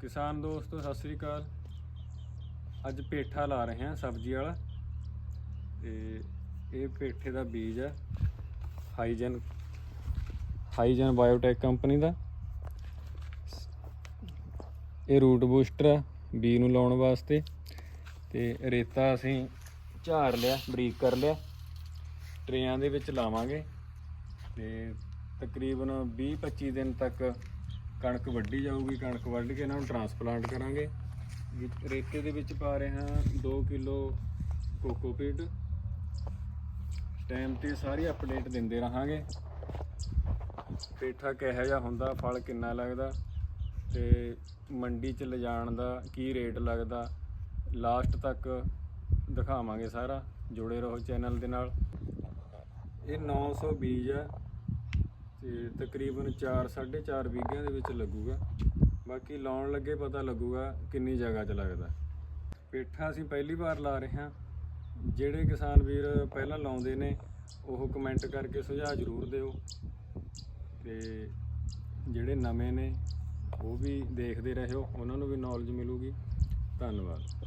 ਕਿਸਾਨ ਦੋਸਤੋ, ਸਤਿ ਸ੍ਰੀ ਅਕਾਲ। ਅੱਜ ਪੇਠਾ ਲਾ ਰਹੇ ਹਾਂ ਸਬਜ਼ੀ ਵਾਲਾ। ਤੇ ਇਹ ਪੇਠੇ ਦਾ ਬੀਜ ਹੈ ਹਾਈਜਨ ਹਾਈਜਨ ਬਾਇਓਟੈਕ ਕੰਪਨੀ ਦਾ। ਇਹ ਰੂਟ ਬੂਸਟਰ ਆ, ਬੀ ਨੂੰ ਲਾਉਣ ਵਾਸਤੇ। ਤੇ ਰੇਤਾ ਅਸੀਂ ਝਾੜ ਲਿਆ, ਬਰੀਕ ਕਰ ਲਿਆ। ਟਰੇਆਂ ਦੇ ਵਿੱਚ ਲਾਵਾਂਗੇ। ਤੇ ਤਕਰੀਬਨ 20-25 ਦਿਨ ਤੱਕ ਕਣਕ ਵੱਢੀ ਜਾਊਗੀ, ਕਣਕ ਵੱਢ ਕੇ ਇਹਨਾਂ ਨੂੰ ਟਰਾਂਸਪਲਾਂਟ ਕਰਾਂਗੇ। ਵਿੱਚ ਰੇਤੇ ਦੇ ਵਿੱਚ ਪਾ ਰਹੇ ਹਾਂ 2 ਕਿਲੋ ਕੋਕੋਪੀਟ ਟਾਈਮ ਤੇ ਸਾਰੀ ਅਪਡੇਟ ਦਿੰਦੇ ਰਹਾਂਗੇ। ਪੇਠਾ ਕਿਹੋ ਜਿਹਾ ਹੁੰਦਾ, ਫਲ ਕਿੰਨਾ ਲੱਗਦਾ, ਤੇ ਮੰਡੀ 'ਚ ਲਿਜਾਣ ਦਾ ਕੀ ਰੇਟ ਲੱਗਦਾ ਲਾਸਟ ਤੱਕ ਦਿਖਾਵਾਂਗੇ ਸਾਰਾ। ਜੁੜੇ ਰਹੋ ਚੈਨਲ ਦੇ ਨਾਲ। ਇਹ 900 ਬੀਜ ਹੈ ਤੇ ਤਕਰੀਬਨ 4 4.5 ਵੀਘਿਆਂ ਦੇ ਵਿੱਚ ਲੱਗੂਗਾ। ਬਾਕੀ ਲਾਉਣ ਲੱਗੇ ਪਤਾ ਲੱਗੂਗਾ ਕਿੰਨੀ ਜਗ੍ਹਾ 'ਚ ਲੱਗਦਾ। ਪੇਠਾ ਅਸੀਂ ਪਹਿਲੀ ਵਾਰ ਲਾ ਰਹੇ ਹਾਂ। ਜਿਹੜੇ ਕਿਸਾਨ ਵੀਰ ਪਹਿਲਾਂ ਲਾਉਂਦੇ ਨੇ, ਉਹ ਕਮੈਂਟ ਕਰਕੇ ਸੁਝਾਅ ਜ਼ਰੂਰ ਦਿਓ। ਤੇ ਜਿਹੜੇ ਨਵੇਂ ਨੇ, ਉਹ ਵੀ ਦੇਖਦੇ ਰਹਿਓ ਉਹਨਾਂ ਨੂੰ ਵੀ ਨੌਲੇਜ ਮਿਲੂਗੀ। ਧੰਨਵਾਦ।